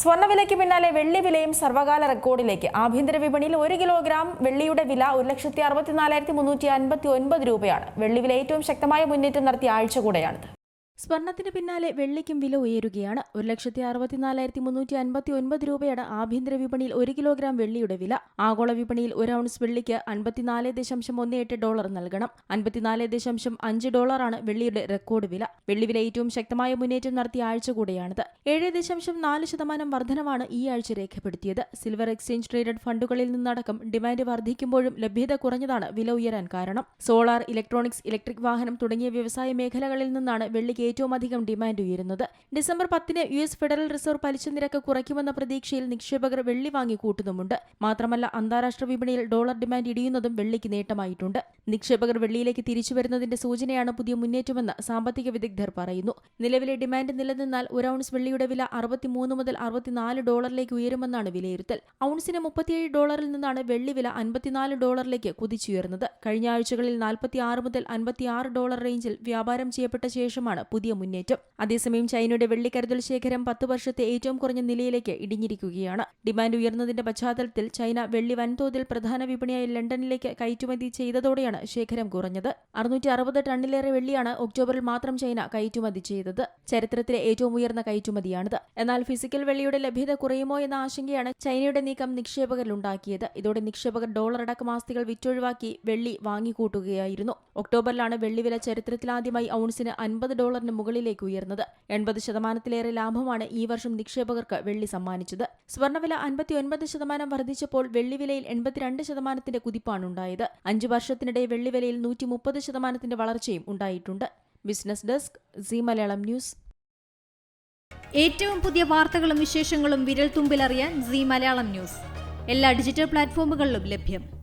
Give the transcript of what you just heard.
സ്വർണവിലയ്ക്ക് പിന്നാലെ വെള്ളി വിലയും സർവകാല റെക്കോർഡിലേക്ക്. ആഭ്യന്തര വിപണിയിൽ ഒരു കിലോഗ്രാം വെള്ളിയുടെ വില ഒരു ലക്ഷത്തി അറുപത്തിനാലായിരത്തി മുന്നൂറ്റി അൻപത്തി ഒൻപത് രൂപയാണ്. വെള്ളി വില ഏറ്റവും ശക്തമായ മുന്നേറ്റം നടത്തിയ ആഴ്ച കൂടെയാണിത്. സ്വർണത്തിന് പിന്നാലെ വെള്ളിക്കും വില ഉയരുകയാണ്. ഒരു ലക്ഷത്തി അറുപത്തിനാലായിരത്തി മുന്നൂറ്റി അൻപത്തി ഒൻപത് രൂപയാണ് ആഭ്യന്തര വിപണിയിൽ ഒരു കിലോഗ്രാം വെള്ളിയുടെ വില. ആഗോള വിപണിയിൽ ഒരു ഔൺസ് വെള്ളിക്ക് അൻപത്തിനാല് ദശാംശം ഒന്ന് എട്ട് ഡോളർ നൽകണം. അൻപത്തിനാല് ദശാംശം അഞ്ച് ഡോളറാണ് വെള്ളിയുടെ റെക്കോർഡ് വില. വെള്ളി വില ഏറ്റവും ശക്തമായ മുന്നേറ്റം നടത്തിയ ആഴ്ച കൂടെയാണിത്. ഏഴ് ദശാംശം നാല് ശതമാനം വർധനമാണ് ഈ ആഴ്ച രേഖപ്പെടുത്തിയത്. സിൽവർ എക്സ്ചേഞ്ച് ട്രേഡഡ് ഫണ്ടുകളിൽ നിന്നടക്കം ഡിമാൻഡ് വർദ്ധിക്കുമ്പോഴും ലഭ്യത കുറഞ്ഞതാണ് വില ഉയരാൻ കാരണം. സോളാർ ഇലക്ട്രോണിക്സ് ഇലക്ട്രിക് വാഹനം തുടങ്ങിയ വ്യവസായ മേഖലകളിൽ നിന്നാണ് വെള്ളിക്ക് ഏറ്റവും അധികം ഡിമാൻഡ് ഉയരുന്നത്. ഡിസംബർ പത്തിന് യു എസ് ഫെഡറൽ റിസർവ് പലിശ നിരക്ക് കുറയ്ക്കുമെന്ന പ്രതീക്ഷയിൽ നിക്ഷേപകർ വെള്ളി വാങ്ങി കൂട്ടുന്നുമുണ്ട്. മാത്രമല്ല അന്താരാഷ്ട്ര വിപണിയിൽ ഡോളർ ഡിമാൻഡ് ഇടിയുന്നതും വെള്ളിക്ക് നേട്ടമായിട്ടുണ്ട്. നിക്ഷേപകർ വെള്ളിയിലേക്ക് തിരിച്ചു വരുന്നതിന്റെ സൂചനയാണ് പുതിയ മുന്നേറ്റമെന്ന് സാമ്പത്തിക വിദഗ്ധർ പറയുന്നു. നിലവിലെ ഡിമാൻഡ് നിലനിന്നാൽ ഒരു ഔൺസ് വെള്ളിയുടെ വില അറുപത്തിമൂന്ന് മുതൽ അറുപത്തിനാല് ഡോളറിലേക്ക് ഉയരുമെന്നാണ് വിലയിരുത്തൽ. ഔൺസിന് മുപ്പത്തിയേഴ് ഡോളറിൽ നിന്നാണ് വെള്ളി വില അൻപത്തിനാല് ഡോളറിലേക്ക് കുതിച്ചുയർന്നത്. കഴിഞ്ഞ ആഴ്ചകളിൽ നാൽപ്പത്തിയാറ് മുതൽ അൻപത്തിയാറ് ഡോളർ റേഞ്ചിൽ വ്യാപാരം ചെയ്യപ്പെട്ട ശേഷമാണ് പുതിയ മുന്നേറ്റം. അതേസമയം ചൈനയുടെ വെള്ളിക്കരുതൽ ശേഖരം പത്ത് വർഷത്തെ ഏറ്റവും കുറഞ്ഞ നിലയിലേക്ക് ഇടിഞ്ഞിരിക്കുകയാണ്. ഡിമാൻഡ് ഉയർന്നതിന്റെ പശ്ചാത്തലത്തിൽ ചൈന വെള്ളി വൻതോതിൽ പ്രധാന വിപണിയായ ലണ്ടനിലേക്ക് കയറ്റുമതി ചെയ്തതോടെയാണ് ശേഖരം കുറഞ്ഞത്. അറുന്നൂറ്റി അറുപത് ടണ്ണിലേറെ വെള്ളിയാണ് ഒക്ടോബറിൽ മാത്രം ചൈന കയറ്റുമതി ചെയ്തത്. ചരിത്രത്തിലെ ഏറ്റവും ഉയർന്ന കയറ്റുമതിയാണിത്. എന്നാൽ ഫിസിക്കൽ വെള്ളിയുടെ ലഭ്യത കുറയുമോ എന്ന ആശങ്കയാണ് ചൈനയുടെ നീക്കം നിക്ഷേപകരിലുണ്ടാക്കിയത് ഇതോടെ നിക്ഷേപകർ ഡോളർ അടക്കം ആസ്തികൾ വിറ്റൊഴിവാക്കി വെള്ളി വാങ്ങിക്കൂട്ടുകയായിരുന്നു. ഒക്ടോബറിലാണ് വെള്ളിവില ചരിത്രത്തിലാദ്യമായി ഔൺസിന് അൻപത് ഡോളറിന് മുകളിലേക്ക് ഉയർന്നത്. എൺപത് ശതമാനത്തിലേറെ ലാഭമാണ് ഈ വർഷം നിക്ഷേപകർക്ക് വെള്ളി സമ്മാനിച്ചത്. സ്വർണവില അൻപത്തിയൊൻപത് ശതമാനം വർദ്ധിച്ചപ്പോൾ വെള്ളിവിലയിൽ എൺപത്തിരണ്ട് ശതമാനത്തിന്റെ കുതിപ്പാണുണ്ടായത് അഞ്ചു വർഷത്തിനിടെ വെള്ളിവിലയിൽ നൂറ്റി മുപ്പത് ശതമാനത്തിന്റെ വളർച്ചയും ഉണ്ടായിട്ടുണ്ട്. Business desk Zee Malayalam news. ഏറ്റവും പുതിയ വാർത്തകളും വിശേഷങ്ങളും വിരൽ തുമ്പിലറിയാൻ സി മലയാളം ന്യൂസ്. എല്ലാ ഡിജിറ്റൽ പ്ലാറ്റ്ഫോമുകളിലും ലഭ്യം.